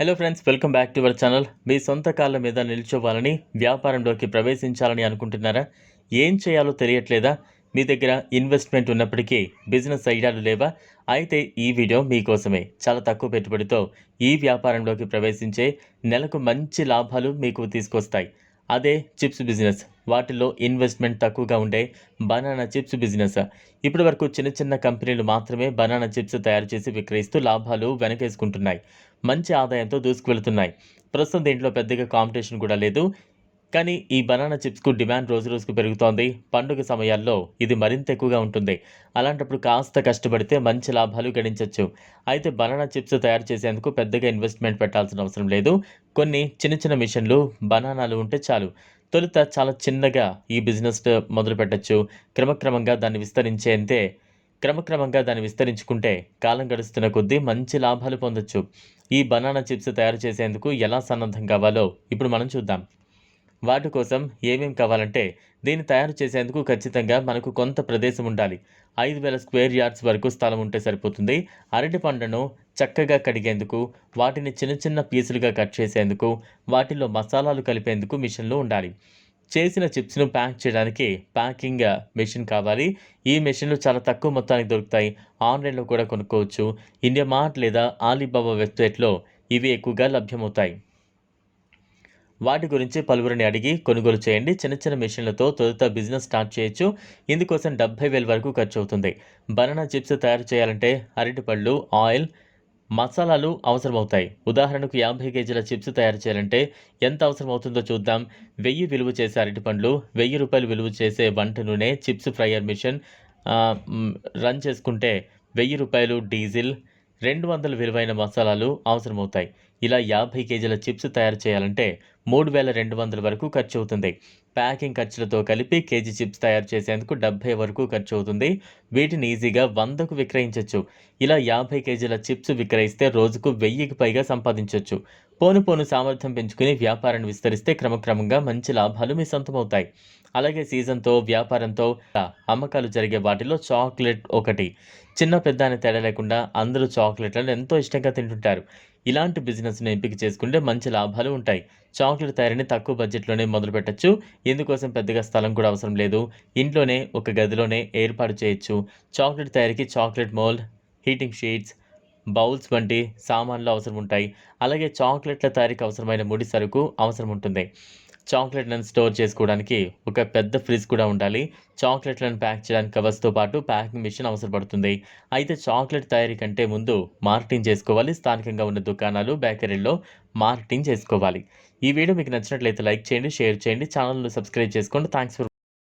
Hello friends welcome back to our channel మీ సొంత కాళ్ళ మీద నిల్చోవాలని వ్యాపారంలోకి ప్రవేశించాలని అనుకుంటున్నారా? ఏం చేయాలో తెలియట్లేదా? మీ దగ్గర ఇన్వెస్ట్మెంట్ ఉన్నప్పటికీ బిజినెస్ ఐడియాలు లేవా? అయితే ఈ వీడియో మీకోసమే చాలా తక్కువ పెట్టుబడితో ఈ వ్యాపారంలోకి ప్రవేశించే నెలకు మంచి లాభాలు మీకు తీసుకొస్తాయి. అదే చిప్స్ బిజినెస్ వాటిల్లో ఇన్వెస్ట్మెంట్ తక్కువగా ఉండే బనానా చిప్స్ బిజినెస్ ఇప్పటి వరకు చిన్న చిన్న కంపెనీలు మాత్రమే బనానా చిప్స్ తయారు చేసి విక్రయిస్తూ లాభాలు వెనకేసుకుంటున్నాయి. మంచి ఆదాయంతో దూసుకువెళ్తున్నాయి. ప్రస్తుతం దీంట్లో పెద్దగా కాంపిటీషన్ కూడా లేదు. కానీ ఈ బనానా చిప్స్కు డిమాండ్ రోజు రోజుకు పెరుగుతోంది. పండుగ సమయాల్లో ఇది మరింత ఎక్కువగా ఉంటుంది. అలాంటప్పుడు కాస్త కష్టపడితే మంచి లాభాలు గడించవచ్చు అయితే బనానా చిప్స్ తయారు చేసేందుకు పెద్దగా ఇన్వెస్ట్మెంట్ పెట్టాల్సిన అవసరం లేదు. కొన్ని చిన్న చిన్న మిషన్లు బనానాలు ఉంటే చాలు. తొలుత చాలా చిన్నగా ఈ బిజినెస్ మొదలు పెట్టచ్చు. క్రమక్రమంగా దాన్ని విస్తరించేంతే క్రమక్రమంగా దాన్ని విస్తరించుకుంటే కాలం గడుస్తున్న కొద్దీ మంచి లాభాలు పొందొచ్చు. ఈ బనానా చిప్స్ తయారు చేసేందుకు ఎలా సన్నద్ధం కావాలో ఇప్పుడు మనం చూద్దాం. వాటి కోసం ఏమేం కావాలంటే దీన్ని తయారు చేసేందుకు ఖచ్చితంగా మనకు కొంత ప్రదేశం ఉండాలి. ఐదు వేల స్క్వేర్ యార్డ్స్ వరకు స్థలం ఉంటే సరిపోతుంది. అరటి పండ్లను చక్కగా కడిగేందుకు వాటిని చిన్న చిన్న పీసులుగా కట్ చేసేందుకు వాటిలో మసాలాలు కలిపేందుకు మిషన్లు ఉండాలి. చేసిన చిప్స్ను ప్యాక్ చేయడానికి ప్యాకింగ్ మెషిన్ కావాలి. ఈ మెషిన్లు చాలా తక్కువ మొత్తానికి దొరుకుతాయి. ఆన్లైన్లో కూడా కొనుక్కోవచ్చు. ఇండియా మార్ట్ లేదా ఆలీబాబా వెబ్సైట్లో ఇవి ఎక్కువగా లభ్యమవుతాయి. వాటి గురించి పలువురిని అడిగి కొనుగోలు చేయండి. చిన్న చిన్న మెషిన్లతో తొలుత బిజినెస్ స్టార్ట్ చేయొచ్చు. ఇందుకోసం డెబ్బై వేల వరకు ఖర్చు అవుతుంది. బనానా చిప్స్ తయారు చేయాలంటే అరటిపళ్ళు ఆయిల్ మసాలాలు అవసరమవుతాయి. ఉదాహరణకు యాభై కేజీల చిప్స్ తయారు చేయాలంటే ఎంత అవసరం అవుతుందో చూద్దాం. వెయ్యి విలువ చేసే అరటిపండ్లు వెయ్యి రూపాయలు విలువ చేసే వంట నూనె చిప్స్ ఫ్రయర్ మిషన్ రన్ చేసుకుంటే వెయ్యి రూపాయలు డీజిల్ రెండు వందల విలువైన మసాలాలు అవసరమవుతాయి. ఇలా యాభై కేజీల చిప్స్ తయారు చేయాలంటే మూడు వేల రెండు వందల వరకు ఖర్చు అవుతుంది ప్యాకింగ్ ఖర్చులతో కలిపి కేజీ చిప్స్ తయారు చేసేందుకు డెబ్బై వరకు ఖర్చు అవుతుంది వీటిని ఈజీగా వందకు విక్రయించవచ్చు ఇలా యాభై కేజీల చిప్స్ విక్రయిస్తే రోజుకు వెయ్యికి పైగా సంపాదించవచ్చు పోను పోను సామర్థ్యం పెంచుకుని వ్యాపారాన్ని విస్తరిస్తే క్రమక్రమంగా మంచి లాభాలు మీ సొంతమవుతాయి. అలాగే సీజన్తో వ్యాపారంతో అమ్మకాలు జరిగే వాటిలో చాక్లెట్ ఒకటి. చిన్న పెద్ద అనే తేడా లేకుండా అందరూ చాక్లెట్లను ఎంతో ఇష్టంగా తింటుంటారు. ఇలాంటి బిజినెస్ను ఎంపిక చేసుకుంటే మంచి లాభాలు ఉంటాయి. చాక్లెట్ తయారీని తక్కువ బడ్జెట్లోనే మొదలు పెట్టచ్చు ఇందుకోసం పెద్దగా స్థలం కూడా అవసరం లేదు. ఇంట్లోనే ఒక గదిలోనే ఏర్పాటు చేయొచ్చు. చాక్లెట్ తయారీకి chocolate mould heating sheets bowls వంటి సామాన్లు అవసరం ఉంటాయి. అలాగే చాక్లెట్ల తయారీకి అవసరమైన ముడి సరుకు అవసరం ఉంటుంది. చాక్లెట్లను స్టోర్ చేసుకోవడానికి ఒక పెద్ద ఫ్రిడ్జ్ కూడా ఉండాలి. చాక్లెట్లను ప్యాక్ చేయడానికి కవర్స్తో పాటు ప్యాకింగ్ మిషన్ అవసరపడుతుంది. అయితే చాక్లెట్ తయారీ కంటే ముందు మార్కెటింగ్ చేసుకోవాలి. స్థానికంగా ఉన్న దుకాణాలు బేకరీల్లో మార్కెటింగ్ చేసుకోవాలి. ఈ వీడియో మీకు నచ్చినట్లయితే లైక్ చేయండి షేర్ చేయండి. ఛానల్ను సబ్స్క్రైబ్ చేసుకోండి. Thanks for